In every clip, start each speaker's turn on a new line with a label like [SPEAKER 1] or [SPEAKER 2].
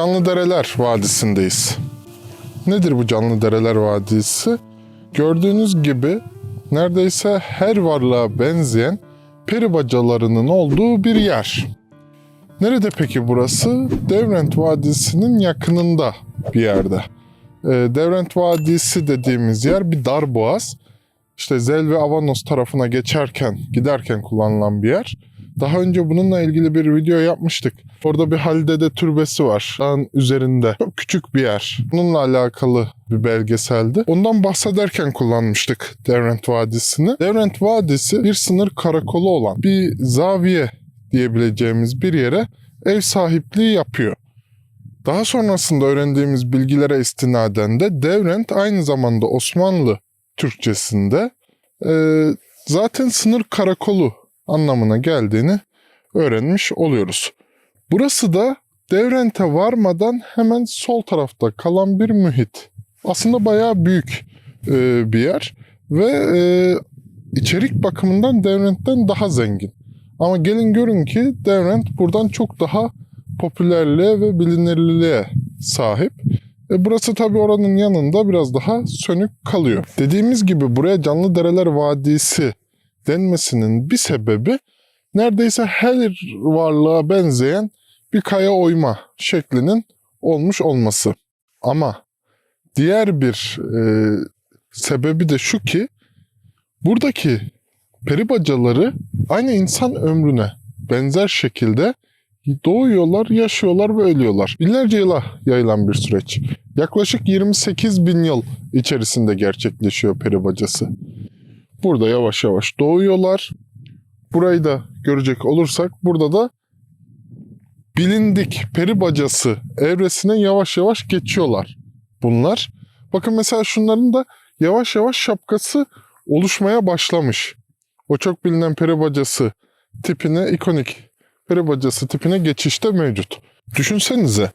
[SPEAKER 1] Bugün Canlıdereler Vadisi'ndeyiz. Nedir bu Canlıdereler Vadisi? Gördüğünüz gibi neredeyse her varlığa benzeyen peri bacalarının olduğu bir yer. Nerede peki burası? Devrent Vadisi'nin yakınında bir yerde. Ee, Devrent Vadisi dediğimiz yer bir dar boğaz. İşte Zel ve Avanos tarafına geçerken, giderken kullanılan bir yer. Daha önce bununla ilgili bir video yapmıştık. Orada bir Halidede türbesi var. Dağın üzerinde. Çok küçük bir yer. Bununla alakalı bir belgeseldi. Ondan bahsederken kullanmıştık Devrent Vadisi'ni. Devrent Vadisi bir sınır karakolu olan bir zaviye diyebileceğimiz bir yere ev sahipliği yapıyor. Daha sonrasında öğrendiğimiz bilgilere istinaden de Devrent aynı zamanda Osmanlı Türkçesinde e, zaten sınır karakolu anlamına geldiğini öğrenmiş oluyoruz. Burası da Devrent'e varmadan hemen sol tarafta kalan bir mühit. Aslında bayağı büyük e, bir yer ve e, içerik bakımından Devrent'ten daha zengin. Ama gelin görün ki Devrent buradan çok daha popülerliğe ve bilinirliliğe sahip. E burası tabii oranın yanında biraz daha sönük kalıyor. Dediğimiz gibi buraya Canlıdereler Vadisi denmesinin bir sebebi neredeyse her varlığa benzeyen bir kaya oyma şeklinin olmuş olması. Ama diğer bir e, sebebi de şu ki buradaki peri bacaları aynı insan ömrüne benzer şekilde doğuyorlar, yaşıyorlar ve ölüyorlar. Binlerce yıla yayılan bir süreç. Yaklaşık 28 bin yıl içerisinde gerçekleşiyor peri bacası. Burada yavaş yavaş doğuyorlar. Burayı da görecek olursak burada da bilindik peri bacası evresine yavaş yavaş geçiyorlar bunlar. Bakın mesela şunların da yavaş yavaş şapkası oluşmaya başlamış. O çok bilinen peri bacası tipine, ikonik peri bacası tipine geçişte mevcut. Düşünsenize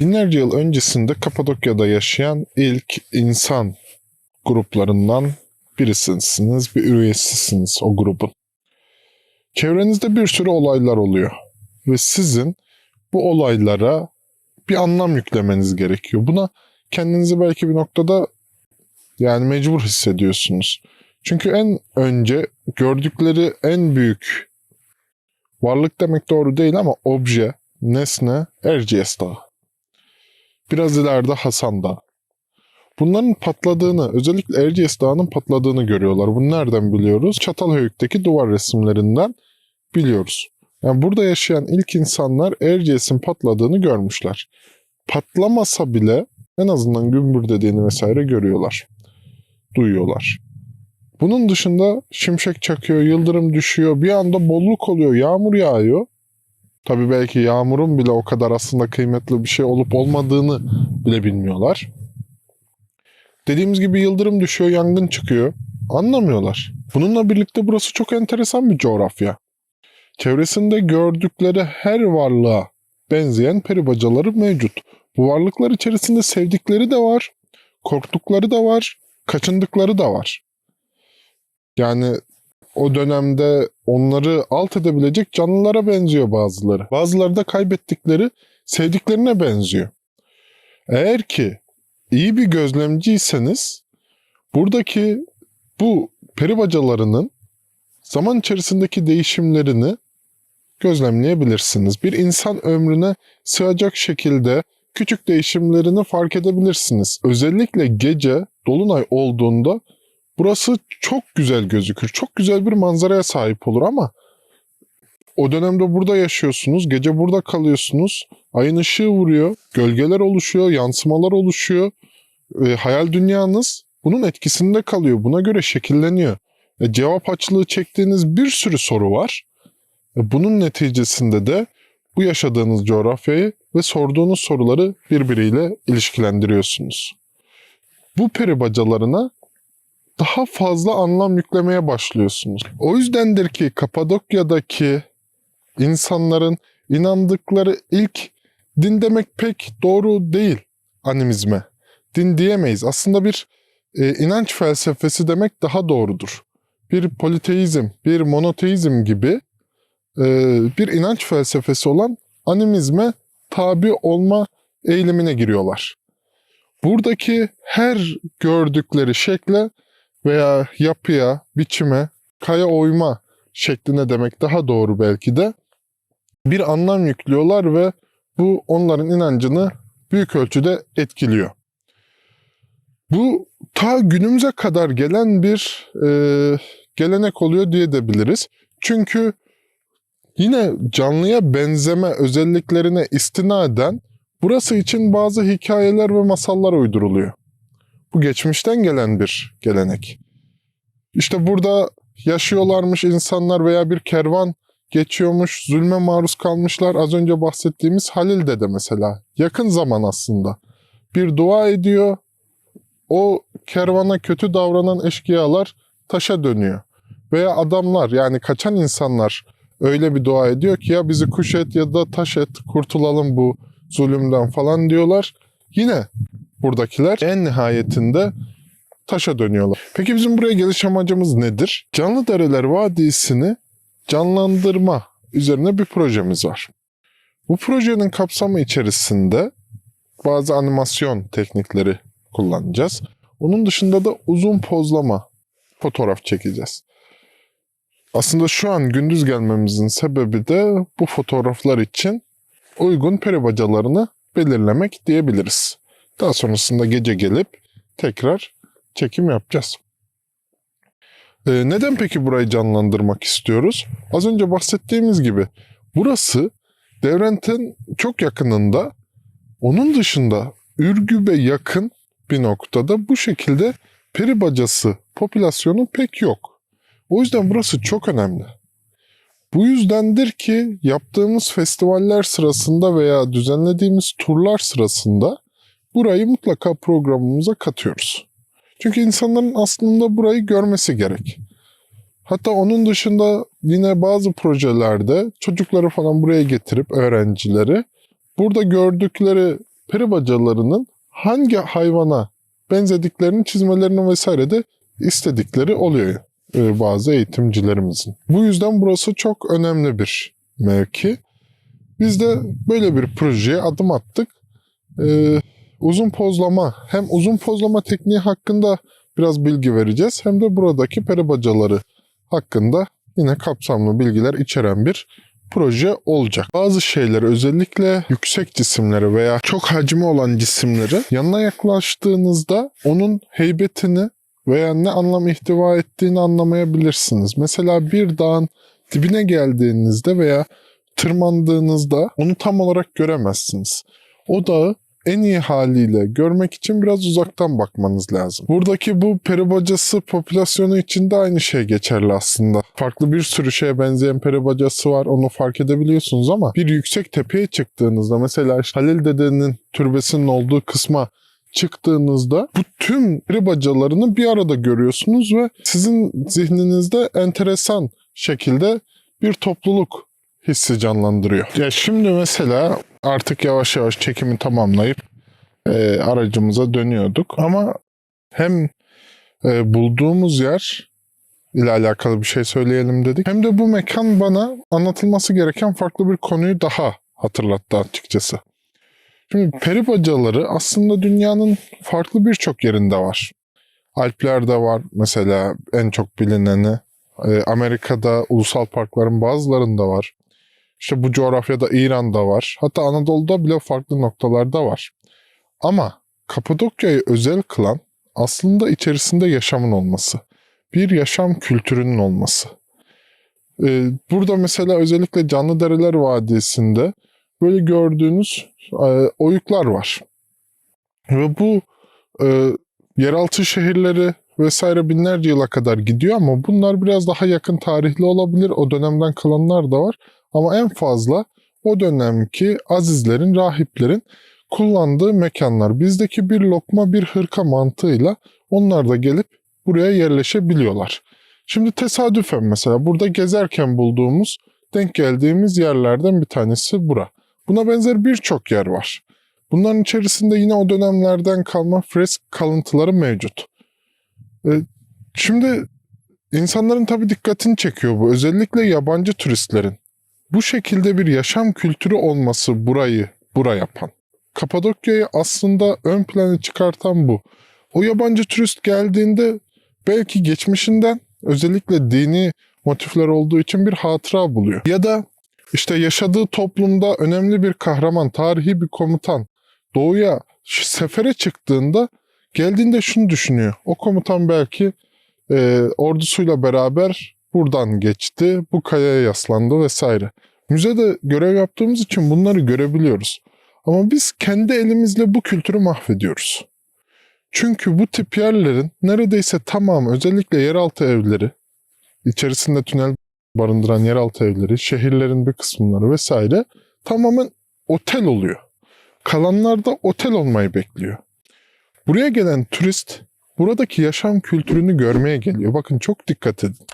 [SPEAKER 1] binlerce yıl öncesinde Kapadokya'da yaşayan ilk insan gruplarından birisisiniz, bir üyesisiniz o grubun. Çevrenizde bir sürü olaylar oluyor ve sizin bu olaylara bir anlam yüklemeniz gerekiyor. Buna kendinizi belki bir noktada yani mecbur hissediyorsunuz. Çünkü en önce gördükleri en büyük varlık demek doğru değil ama obje, nesne Erciyes Dağı. Biraz ileride Hasan Dağı. Bunların patladığını, özellikle Erciyes Dağı'nın patladığını görüyorlar. Bunu nereden biliyoruz? Çatalhöyük'teki duvar resimlerinden biliyoruz. Yani burada yaşayan ilk insanlar Erciyes'in patladığını görmüşler. Patlamasa bile en azından gümbür dediğini vesaire görüyorlar. Duyuyorlar. Bunun dışında şimşek çakıyor, yıldırım düşüyor, bir anda bolluk oluyor, yağmur yağıyor. Tabii belki yağmurun bile o kadar aslında kıymetli bir şey olup olmadığını bile bilmiyorlar. Dediğimiz gibi yıldırım düşüyor, yangın çıkıyor. Anlamıyorlar. Bununla birlikte burası çok enteresan bir coğrafya. Çevresinde gördükleri her varlığa benzeyen peri bacaları mevcut. Bu varlıklar içerisinde sevdikleri de var, korktukları da var, kaçındıkları da var. Yani o dönemde onları alt edebilecek canlılara benziyor bazıları. Bazıları da kaybettikleri sevdiklerine benziyor. Eğer ki iyi bir gözlemciyseniz buradaki bu peri bacalarının zaman içerisindeki değişimlerini gözlemleyebilirsiniz. Bir insan ömrüne sığacak şekilde küçük değişimlerini fark edebilirsiniz. Özellikle gece dolunay olduğunda burası çok güzel gözükür. Çok güzel bir manzaraya sahip olur ama o dönemde burada yaşıyorsunuz, gece burada kalıyorsunuz. Ayın ışığı vuruyor, gölgeler oluşuyor, yansımalar oluşuyor. E, hayal dünyanız bunun etkisinde kalıyor. Buna göre şekilleniyor. E, cevap açlığı çektiğiniz bir sürü soru var. E, bunun neticesinde de bu yaşadığınız coğrafyayı ve sorduğunuz soruları birbiriyle ilişkilendiriyorsunuz. Bu peri bacalarına daha fazla anlam yüklemeye başlıyorsunuz. O yüzdendir ki Kapadokya'daki insanların inandıkları ilk din demek pek doğru değil animizme. Din diyemeyiz. Aslında bir e, inanç felsefesi demek daha doğrudur. Bir politeizm, bir monoteizm gibi e, bir inanç felsefesi olan animizme tabi olma eğilimine giriyorlar. Buradaki her gördükleri şekle veya yapıya, biçime, kaya oyma şekline demek daha doğru belki de bir anlam yüklüyorlar ve bu onların inancını büyük ölçüde etkiliyor. Bu ta günümüze kadar gelen bir e, gelenek oluyor diye de biliriz. Çünkü yine canlıya benzeme özelliklerine istinaden burası için bazı hikayeler ve masallar uyduruluyor. Bu geçmişten gelen bir gelenek. İşte burada yaşıyorlarmış insanlar veya bir kervan geçiyormuş, zulme maruz kalmışlar. Az önce bahsettiğimiz Halil Dede mesela. Yakın zaman aslında. Bir dua ediyor. O kervana kötü davranan eşkıyalar taşa dönüyor. Veya adamlar yani kaçan insanlar öyle bir dua ediyor ki ya bizi kuş et ya da taş et kurtulalım bu zulümden falan diyorlar. Yine buradakiler en nihayetinde taşa dönüyorlar. Peki bizim buraya geliş amacımız nedir? Canlı Dereler Vadisi'ni canlandırma üzerine bir projemiz var. Bu projenin kapsamı içerisinde bazı animasyon teknikleri kullanacağız. Onun dışında da uzun pozlama fotoğraf çekeceğiz. Aslında şu an gündüz gelmemizin sebebi de bu fotoğraflar için uygun peri bacalarını belirlemek diyebiliriz. Daha sonrasında gece gelip tekrar çekim yapacağız. Ee, neden peki burayı canlandırmak istiyoruz? Az önce bahsettiğimiz gibi burası Devrent'in çok yakınında onun dışında Ürgüp'e yakın bir noktada bu şekilde peri bacası popülasyonu pek yok. O yüzden burası çok önemli. Bu yüzdendir ki yaptığımız festivaller sırasında veya düzenlediğimiz turlar sırasında burayı mutlaka programımıza katıyoruz. Çünkü insanların aslında burayı görmesi gerek. Hatta onun dışında yine bazı projelerde çocukları falan buraya getirip öğrencileri burada gördükleri peri bacalarının hangi hayvana benzediklerini çizmelerini vesaire de istedikleri oluyor e, bazı eğitimcilerimizin. Bu yüzden burası çok önemli bir mevki. Biz de böyle bir projeye adım attık. Ee, uzun pozlama hem uzun pozlama tekniği hakkında biraz bilgi vereceğiz hem de buradaki peri bacaları hakkında yine kapsamlı bilgiler içeren bir proje olacak. Bazı şeyleri özellikle yüksek cisimleri veya çok hacmi olan cisimleri yanına yaklaştığınızda onun heybetini veya ne anlam ihtiva ettiğini anlamayabilirsiniz. Mesela bir dağın dibine geldiğinizde veya tırmandığınızda onu tam olarak göremezsiniz. O dağı en iyi haliyle görmek için biraz uzaktan bakmanız lazım. Buradaki bu peri bacası popülasyonu için de aynı şey geçerli aslında. Farklı bir sürü şeye benzeyen peri bacası var onu fark edebiliyorsunuz ama bir yüksek tepeye çıktığınızda mesela işte Halil dedenin türbesinin olduğu kısma çıktığınızda bu tüm peri bacalarını bir arada görüyorsunuz ve sizin zihninizde enteresan şekilde bir topluluk hissi canlandırıyor. Ya şimdi mesela artık yavaş yavaş çekimi tamamlayıp e, aracımıza dönüyorduk ama hem e, bulduğumuz yer ile alakalı bir şey söyleyelim dedik. Hem de bu mekan bana anlatılması gereken farklı bir konuyu daha hatırlattı açıkçası. Şimdi peri bacaları aslında dünyanın farklı birçok yerinde var. Alplerde var mesela en çok bilineni. E, Amerika'da ulusal parkların bazılarında var. İşte bu coğrafyada İran'da var. Hatta Anadolu'da bile farklı noktalarda var. Ama Kapadokya'yı özel kılan aslında içerisinde yaşamın olması. Bir yaşam kültürünün olması. Ee, burada mesela özellikle Canlıdereler Vadisi'nde böyle gördüğünüz e, oyuklar var. Ve bu e, yeraltı şehirleri vesaire binlerce yıla kadar gidiyor ama bunlar biraz daha yakın tarihli olabilir. O dönemden kalanlar da var. Ama en fazla o dönemki azizlerin, rahiplerin kullandığı mekanlar. Bizdeki bir lokma bir hırka mantığıyla onlar da gelip buraya yerleşebiliyorlar. Şimdi tesadüfen mesela burada gezerken bulduğumuz, denk geldiğimiz yerlerden bir tanesi bura. Buna benzer birçok yer var. Bunların içerisinde yine o dönemlerden kalma fresk kalıntıları mevcut. Ee, Şimdi insanların tabii dikkatini çekiyor bu. Özellikle yabancı turistlerin bu şekilde bir yaşam kültürü olması burayı bura yapan. Kapadokya'yı aslında ön plana çıkartan bu. O yabancı turist geldiğinde belki geçmişinden özellikle dini motifler olduğu için bir hatıra buluyor. Ya da işte yaşadığı toplumda önemli bir kahraman, tarihi bir komutan doğuya sefere çıktığında geldiğinde şunu düşünüyor. O komutan belki e, ordusuyla beraber buradan geçti, bu kayaya yaslandı vesaire. Müzede görev yaptığımız için bunları görebiliyoruz. Ama biz kendi elimizle bu kültürü mahvediyoruz. Çünkü bu tip yerlerin neredeyse tamamı özellikle yeraltı evleri, içerisinde tünel barındıran yeraltı evleri, şehirlerin bir kısımları vesaire tamamen otel oluyor. Kalanlar da otel olmayı bekliyor. Buraya gelen turist buradaki yaşam kültürünü görmeye geliyor. Bakın çok dikkat edin.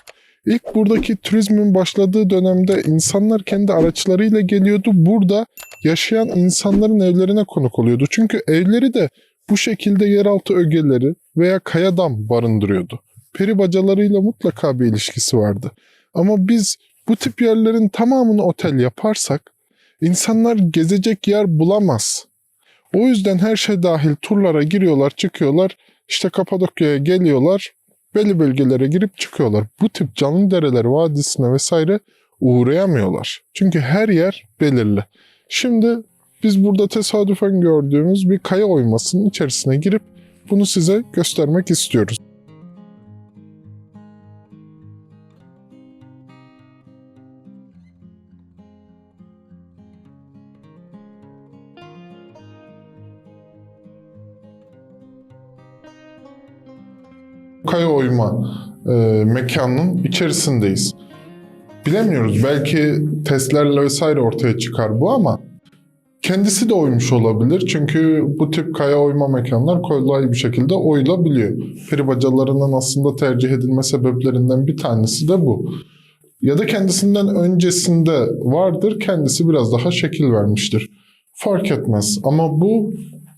[SPEAKER 1] İlk buradaki turizmin başladığı dönemde insanlar kendi araçlarıyla geliyordu. Burada yaşayan insanların evlerine konuk oluyordu. Çünkü evleri de bu şekilde yeraltı ögeleri veya kayadam barındırıyordu. Peri bacalarıyla mutlaka bir ilişkisi vardı. Ama biz bu tip yerlerin tamamını otel yaparsak insanlar gezecek yer bulamaz. O yüzden her şey dahil turlara giriyorlar, çıkıyorlar. İşte Kapadokya'ya geliyorlar, belli bölgelere girip çıkıyorlar. Bu tip canlı dereler vadisine vesaire uğrayamıyorlar. Çünkü her yer belirli. Şimdi biz burada tesadüfen gördüğümüz bir kaya oymasının içerisine girip bunu size göstermek istiyoruz. Kaya oyma e, mekanının içerisindeyiz. Bilemiyoruz belki testlerle vesaire ortaya çıkar bu ama kendisi de oymuş olabilir. Çünkü bu tip kaya oyma mekanlar kolay bir şekilde oyulabiliyor. Peri bacalarının aslında tercih edilme sebeplerinden bir tanesi de bu. Ya da kendisinden öncesinde vardır, kendisi biraz daha şekil vermiştir. Fark etmez ama bu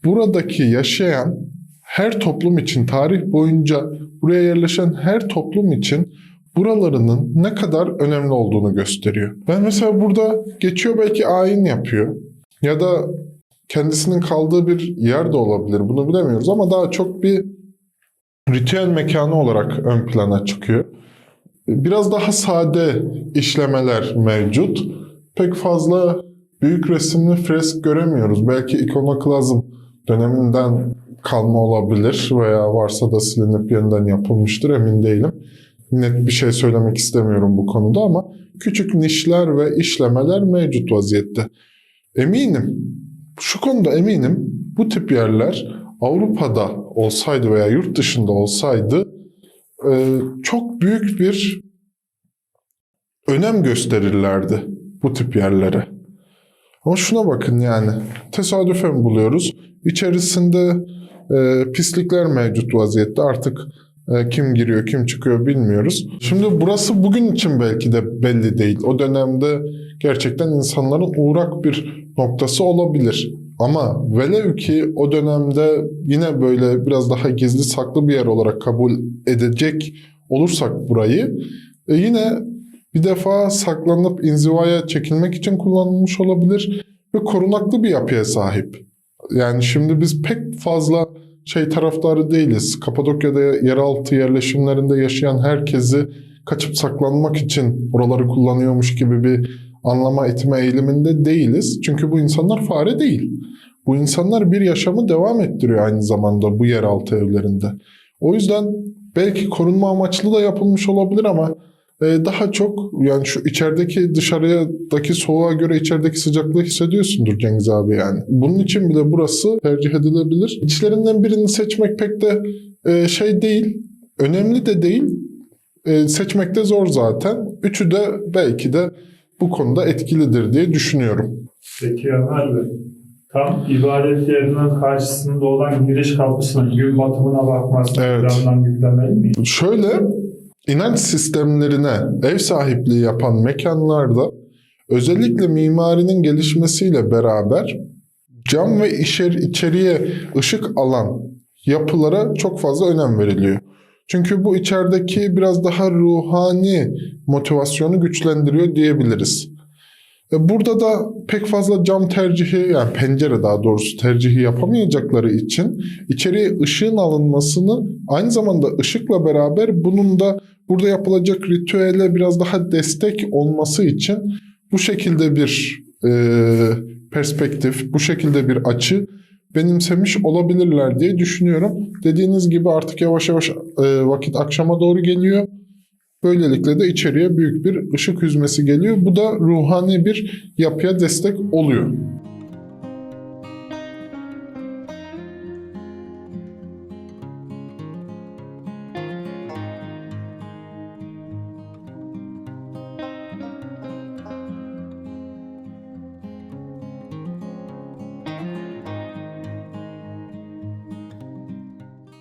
[SPEAKER 1] buradaki yaşayan her toplum için tarih boyunca buraya yerleşen her toplum için buralarının ne kadar önemli olduğunu gösteriyor. Ben mesela burada geçiyor belki ayin yapıyor ya da kendisinin kaldığı bir yer de olabilir. Bunu bilemiyoruz ama daha çok bir ritüel mekanı olarak ön plana çıkıyor. Biraz daha sade işlemeler mevcut. Pek fazla büyük resimli fresk göremiyoruz. Belki ikonoklazm döneminden kalma olabilir veya varsa da silinip yeniden yapılmıştır emin değilim. Net bir şey söylemek istemiyorum bu konuda ama küçük nişler ve işlemeler mevcut vaziyette. Eminim, şu konuda eminim bu tip yerler Avrupa'da olsaydı veya yurt dışında olsaydı e, çok büyük bir önem gösterirlerdi bu tip yerlere. Ama şuna bakın yani tesadüfen buluyoruz. İçerisinde e, pislikler mevcut vaziyette. Artık e, kim giriyor kim çıkıyor bilmiyoruz. Şimdi burası bugün için belki de belli değil. O dönemde gerçekten insanların uğrak bir noktası olabilir. Ama velev ki o dönemde yine böyle biraz daha gizli saklı bir yer olarak kabul edecek olursak burayı e, yine bir defa saklanıp inzivaya çekilmek için kullanılmış olabilir ve korunaklı bir yapıya sahip. Yani şimdi biz pek fazla şey taraftarı değiliz. Kapadokya'da yeraltı yerleşimlerinde yaşayan herkesi kaçıp saklanmak için oraları kullanıyormuş gibi bir anlama etme eğiliminde değiliz. Çünkü bu insanlar fare değil. Bu insanlar bir yaşamı devam ettiriyor aynı zamanda bu yeraltı evlerinde. O yüzden belki korunma amaçlı da yapılmış olabilir ama daha çok yani şu içerideki dışarıdaki soğuğa göre içerideki sıcaklığı hissediyorsundur Cengiz abi yani. Bunun için bile burası tercih edilebilir. İçlerinden birini seçmek pek de e, şey değil, önemli de değil. E, seçmek de zor zaten. Üçü de belki de bu konuda etkilidir diye düşünüyorum.
[SPEAKER 2] Peki Ömer Bey, tam ibadet yerinin karşısında olan giriş kapısının gün batımına bakmasına
[SPEAKER 1] Evet.
[SPEAKER 2] anlam yüklemeli miyiz?
[SPEAKER 1] Şöyle inanç sistemlerine ev sahipliği yapan mekanlarda özellikle mimarinin gelişmesiyle beraber cam ve içer, içeriye ışık alan yapılara çok fazla önem veriliyor. Çünkü bu içerideki biraz daha ruhani motivasyonu güçlendiriyor diyebiliriz. E, Burada da pek fazla cam tercihi yani pencere daha doğrusu tercihi yapamayacakları için içeriye ışığın alınmasını aynı zamanda ışıkla beraber bunun da burada yapılacak ritüele biraz daha destek olması için bu şekilde bir e, perspektif, bu şekilde bir açı benimsemiş olabilirler diye düşünüyorum. Dediğiniz gibi artık yavaş yavaş e, vakit akşama doğru geliyor. Böylelikle de içeriye büyük bir ışık hüzmesi geliyor. Bu da ruhani bir yapıya destek oluyor.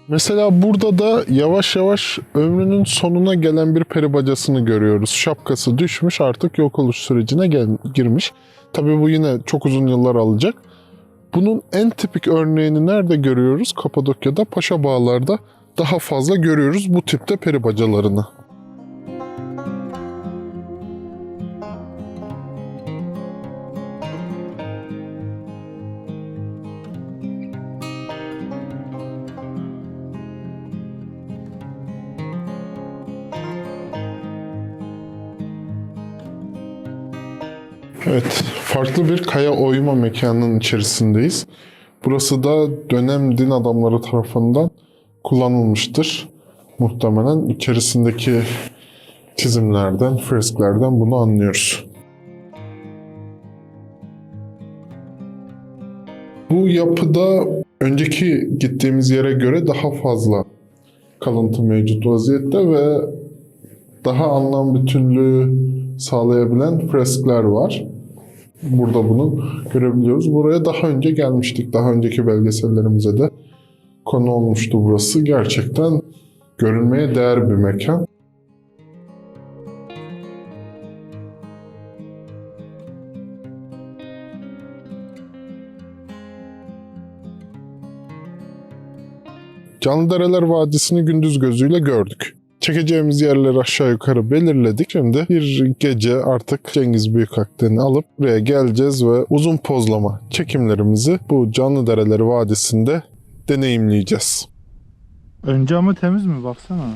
[SPEAKER 1] Mesela burada da yavaş yavaş ömrünün sonuna gelen bir peri bacasını görüyoruz. Şapkası düşmüş artık yok oluş sürecine gel- girmiş. Tabii bu yine çok uzun yıllar alacak. Bunun en tipik örneğini nerede görüyoruz? Kapadokya'da, Paşa Bağlar'da daha fazla görüyoruz bu tipte peri bacalarını. Evet, farklı bir kaya oyma mekanının içerisindeyiz. Burası da dönem din adamları tarafından kullanılmıştır. Muhtemelen içerisindeki çizimlerden, fresklerden bunu anlıyoruz. Bu yapıda önceki gittiğimiz yere göre daha fazla kalıntı mevcut vaziyette ve daha anlam bütünlüğü sağlayabilen freskler var. Burada bunu görebiliyoruz. Buraya daha önce gelmiştik. Daha önceki belgesellerimize de konu olmuştu burası. Gerçekten görülmeye değer bir mekan. Canlıdereler Vadisi'ni gündüz gözüyle gördük. Çekeceğimiz yerleri aşağı yukarı belirledik. Şimdi bir gece artık Cengiz Büyükakden'i alıp buraya geleceğiz ve uzun pozlama çekimlerimizi bu Canlıdereler Vadisi'nde deneyimleyeceğiz.
[SPEAKER 2] Önce ama temiz mi? Baksana.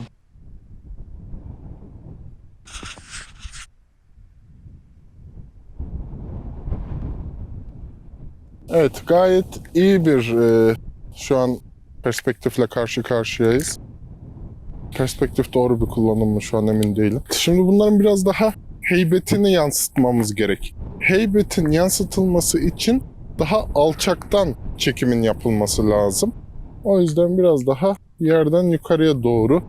[SPEAKER 1] Evet gayet iyi bir e, şu an perspektifle karşı karşıyayız. Perspektif doğru bir kullanım mı şu an emin değilim. Şimdi bunların biraz daha heybetini yansıtmamız gerek. Heybetin yansıtılması için daha alçaktan çekimin yapılması lazım. O yüzden biraz daha yerden yukarıya doğru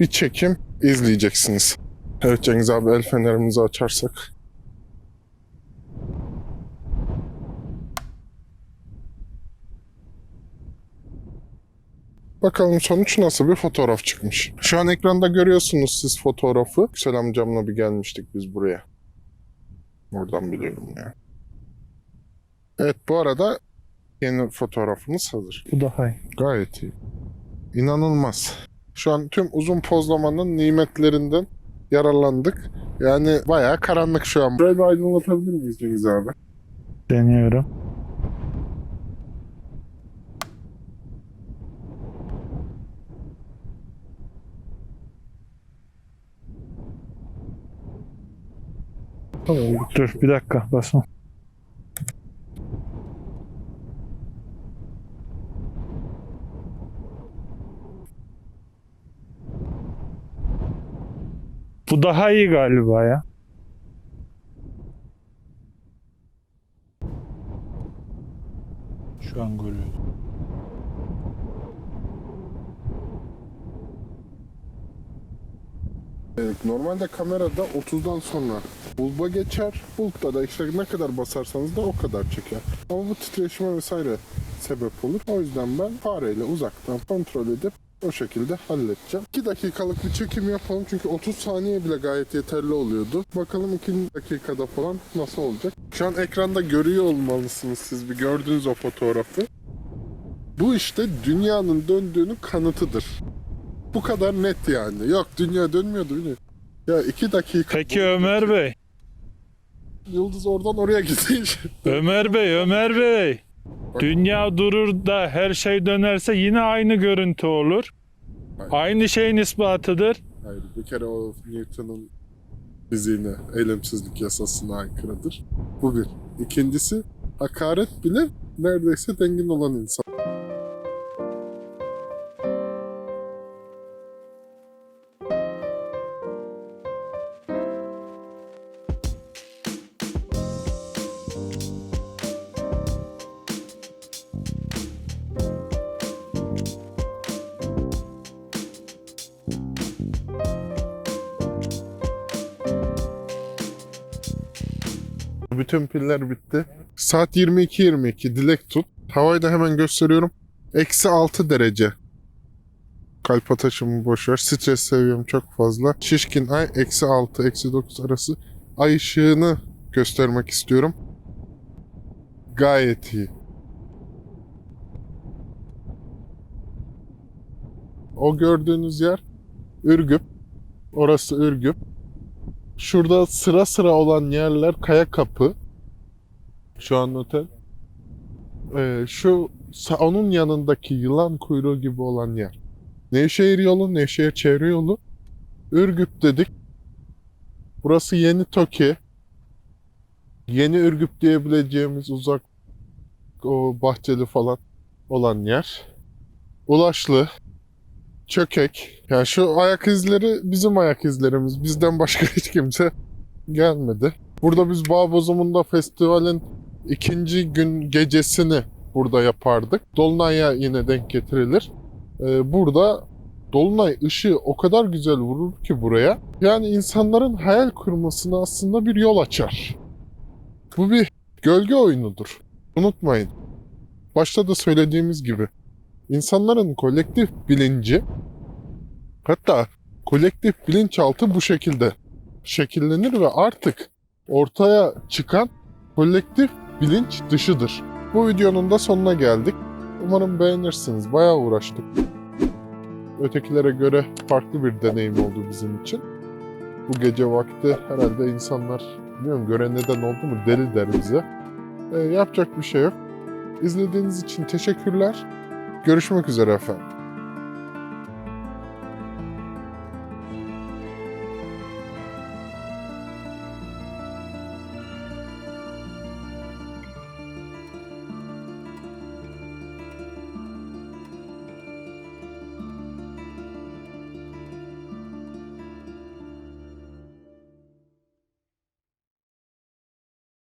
[SPEAKER 1] bir çekim izleyeceksiniz. Evet Cengiz abi el fenerimizi açarsak. Bakalım sonuç nasıl bir fotoğraf çıkmış. Şu an ekranda görüyorsunuz siz fotoğrafı. Yüksel amcamla bir gelmiştik biz buraya. Oradan biliyorum ya. Evet bu arada yeni fotoğrafımız hazır.
[SPEAKER 2] Bu daha iyi.
[SPEAKER 1] Gayet iyi. İnanılmaz. Şu an tüm uzun pozlamanın nimetlerinden yararlandık. Yani bayağı karanlık şu an. Burayı bir aydınlatabilir miyiz Cengiz abi?
[SPEAKER 2] Deniyorum.
[SPEAKER 1] Tamam.
[SPEAKER 2] Dur bir dakika basma. Bu daha iyi galiba ya. Şu an görüyorum.
[SPEAKER 1] Evet, normalde kamerada 30'dan sonra bulba geçer. Bulutta da işte ne kadar basarsanız da o kadar çeker. Ama bu titreşime vesaire sebep olur. O yüzden ben fareyle uzaktan kontrol edip o şekilde halledeceğim. 2 dakikalık bir çekim yapalım çünkü 30 saniye bile gayet yeterli oluyordu. Bakalım 2 dakikada falan nasıl olacak. Şu an ekranda görüyor olmalısınız siz bir gördüğünüz o fotoğrafı. Bu işte dünyanın döndüğünün kanıtıdır. Bu kadar net yani. Yok dünya dönmüyordu. bilmiyorum. Ya iki dakika.
[SPEAKER 2] Peki Ömer Bey.
[SPEAKER 1] Yıldız oradan oraya gidiyor.
[SPEAKER 2] Ömer Bey, Ömer Bey. Dünya durur da her şey dönerse yine aynı görüntü olur. Aynı şeyin ispatıdır.
[SPEAKER 1] Hayır bir kere o Newton'un fiziğine, eylemsizlik yasasına aykırıdır. Bu bir. İkincisi hakaret bile neredeyse dengin olan insan. Bütün piller bitti. Saat 22.22 dilek tut. Havayı da hemen gösteriyorum. Eksi 6 derece. Kalp atışımı boşver. Stres seviyem çok fazla. Şişkin ay eksi 6, eksi 9 arası. Ay ışığını göstermek istiyorum. Gayet iyi. O gördüğünüz yer Ürgüp. Orası Ürgüp. Şurada sıra sıra olan yerler Kaya Kapı. Şu an otel. Ee, şu onun yanındaki yılan kuyruğu gibi olan yer. Nevşehir yolu, Nevşehir çevre yolu. Ürgüp dedik. Burası Yeni Toki. Yeni Ürgüp diyebileceğimiz uzak o bahçeli falan olan yer. Ulaşlı. Çökek. Yani şu ayak izleri bizim ayak izlerimiz. Bizden başka hiç kimse gelmedi. Burada biz Bağ Bozumunda festivalin ikinci gün gecesini burada yapardık. Dolunay'a yine denk getirilir. Ee, burada Dolunay ışığı o kadar güzel vurur ki buraya. Yani insanların hayal kurmasına aslında bir yol açar. Bu bir gölge oyunudur. Unutmayın. Başta da söylediğimiz gibi insanların kolektif bilinci hatta kolektif bilinçaltı bu şekilde şekillenir ve artık ortaya çıkan kolektif bilinç dışıdır. Bu videonun da sonuna geldik. Umarım beğenirsiniz. Bayağı uğraştık. Ötekilere göre farklı bir deneyim oldu bizim için. Bu gece vakti herhalde insanlar bilmiyorum gören neden oldu mu deli der bize. Ee, yapacak bir şey yok. İzlediğiniz için teşekkürler. Görüşmek üzere efendim.